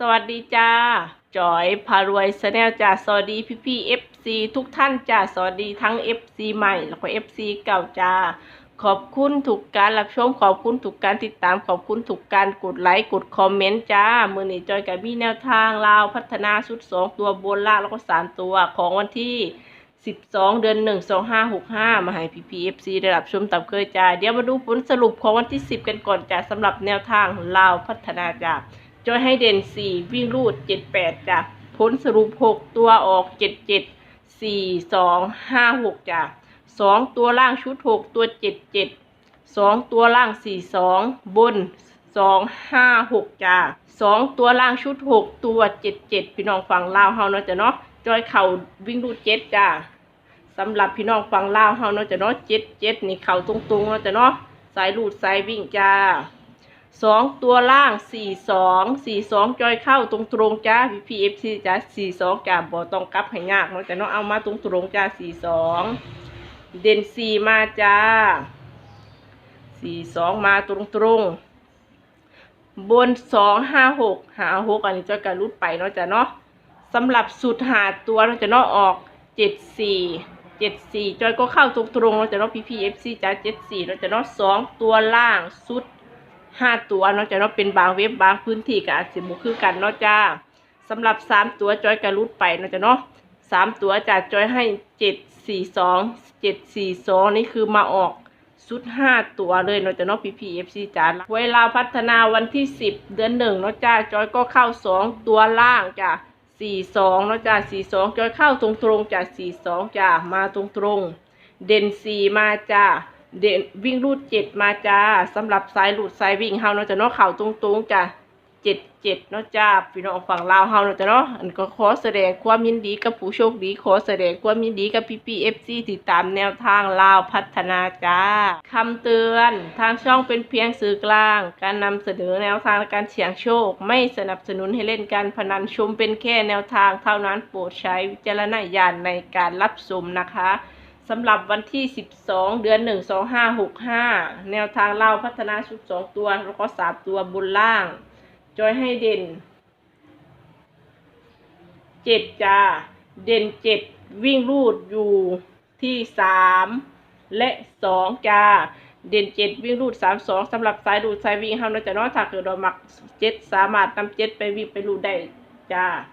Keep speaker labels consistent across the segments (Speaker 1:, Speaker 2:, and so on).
Speaker 1: สวัสดีจ้าจอยพารวยสแนลจ้าสวัสดีพี่พี่เอฟซีทุกท่านจ้าสวัสดีทั้ง FC ใหม่แล้วก็ FC เก่าจ้าขอบคุณถูกการรับชมขอบคุณถูกการติดตามขอบคุณถูกการกดไลค์กดคอมเมนต์จ้ามือหนีจอยกับมีแนวทางลาวพัฒนาชุดสองตัวบนล่างแล้วก็สามตัวของวันที่12เดือน1 2565มาให้พีพีเอฟซีได้รับชมตามเคยจ้าเดี๋ยวมาดูผลสรุปของวันที่10กันก่อนจ้าสำหรับแนวทางลาวพัฒนาจ้า จอยให้เด่น4วิ่งรูด78จ้ะผลสรุป6ตัวออก77 4 2 5 6จ้ะ2ตัวล่างชุด6ตัว77 2ตัวล่าง42บน2 5 6จ้ะ2ตัวล่างชุด6ตัว77พี่น้องฟังลาวเฮาเนาะจ้ะเนาะจอยเข่าวิ่งรูด7จ้ะสำหรับพี่น้องฟังลาวเฮาเนาะจ้ะเนาะ77นี่เข่าตรงๆเนาะจ้ะเนาะสายรูดสายวิ่งจ้า สองตัวล่างสี่สองสี่สองจอยเข้าตรงตรงจ้าพีพีเอฟซีจ้าสี่สองจ้าบ่ต้องกลับให้ยากเนาะแต่เนาะเอามาตรงตรงจ้าสี่สองเด่นสี่มาจ้าสี่สองมาตรงตรงบนสองห้าหกหาหกอันนี้จอยการรุดไปเนาะจ้ะเนาะสำหรับสุดหาตัวเนาะจ้ะเนาะออกเจ็ดสี่เจ็ดสี่จอยก็เข้าตรงตรงเนาะจ้ะเนาะพีพีเอฟซีจ้าเจ็ดสี่เนาะจ้ะเนาะสองตัวล่างสุด ห้าตัวเนาะจะเนาะเป็นบางเว็บบางพื้นที่กับอาจสิบุคือกันเนาะจ้าสำหรับสามตัวจอยกระลุดไปเนาะจะเนาะสามตัวจะจอยให้เจ็ดสี่สองเจ็ดสี่สองนี่คือมาออกสุดห้าตัวเลยเนาะจะเนาะพีพีเอฟซีจ้าเวลาพัฒนาวันที่สิบเดือนหนึ่งเนาะจ้าจอยก็เข้าสองตัวล่างจ้าสี่สองเนาะจ้าสี่สองจอยเข้าตรงตรงๆจ้าสี่สองจ้ามาตรงตรงๆเด่นสี่มาจ้า เด่นวิ่งรูดเจ็ดมาจ้าสำหรับสายรูดสายวิ่งเฮาเนาะจะเนาะเข่าตรงๆจ้าเจ็ดเจ็ดเนาะจ้าพี่น้องฝั่งลาวเฮาเนาะจะเนาะอันก็ขอแสดงความยินดีกับผู้โชคดีขอแสดงความยินดีกับพี่พีเอฟซีติดตามแนวทางลาวพัฒนาจ้าคำเตือนทางช่องเป็นเพียงสื่อกลาง การนำเสนอแนวทางการเสี่ยงโชค ไม่สนับสนุนให้เล่นการพนันชมเป็นแค่แนวทางเท่านั้นโปรดใช้วิจารณญาณในการรับชมนะคะ สำหรับวันที่ 12 เดือน 1 2 5 6 5 แนวทางเล่าพัฒนาชุด 2 ตัว แล้วก็3ตัวบนล่าง จอยให้เด่น 7 จ้า เด่น 7 วิ่งรูดอยู่ที่ 3 และ 2 จ้า เด่น 7 วิ่งรูด 3 2สำหรับสายดูดสายวิ่งเฮานะจะเนาะถ้าเกิดเรามัก 7 สามารถนำ7 ไปวิ่งไปรูดได้จ้า 70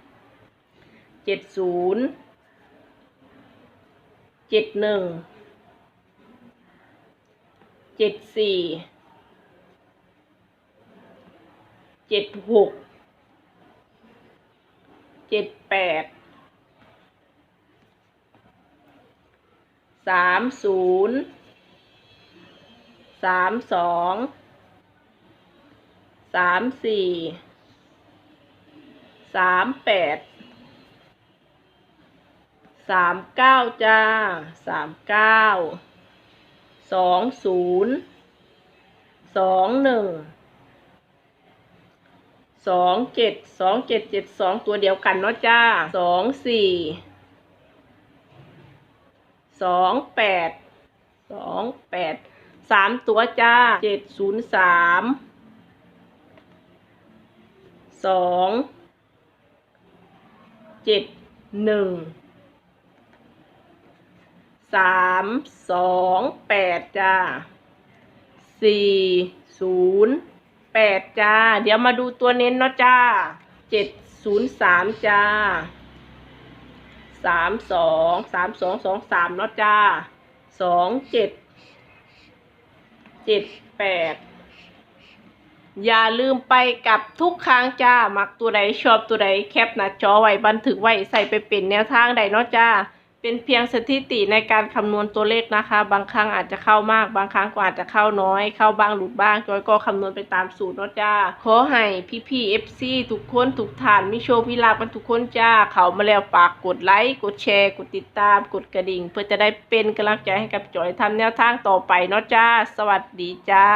Speaker 1: เจ็ดหนึ่ง เจ็ดสี่ เจ็ดหก เจ็ดแปด สามศูนย์ สามสอง สามสี่ สามแปด สามเก้าจ้าสามเก้าสองศูนย์สองหนึ่งสองเจ็ดสองเจ็ดเจ็ดสองตัวเดียวกันเนาะจ้าสองสี่สองแปดสองแปดสามตัวจ้าเจ็ดศูนย์สามสองเจ็ดหนึ่ง สามสองแปดจ้าสี่ศูนย์แปดจ้า เดี๋ยวมาดูตัวเน้นเนาะจ้าเจ็ดศูนย์สามจ้าสามสองสามสองสองสามเนาะจ้าสองเจ็ดเจ็ดแปดอย่าลืมไปกับทุกครั้งจ้า มักตัวใดชอบตัวใดแคปหน้าจอไว้บันทึกไว้ใส่ไปเป็นแนวทางใดเนาะจ้า เป็นเพียงสถิติในการคำนวณตัวเลขนะคะ บางครั้งอาจจะเข้ามาก บางครั้งก็อาจจะเข้าน้อย เข้าบ้างหลุดบ้างจอยก็คำนวณไปตามสูตรเนาะจ้า ขอให้พี่พี่เอฟซีทุกคนทุกท่านมีโชคมีลาภกันทุกคนจ้า เขามาแล้วฝากกดไลค์ กดแชร์ กดติดตาม กดกระดิ่ง เพื่อจะได้เป็นกำลังใจให้กับจอยทำแนวทางต่อไปเนาะจ้า สวัสดีจ้า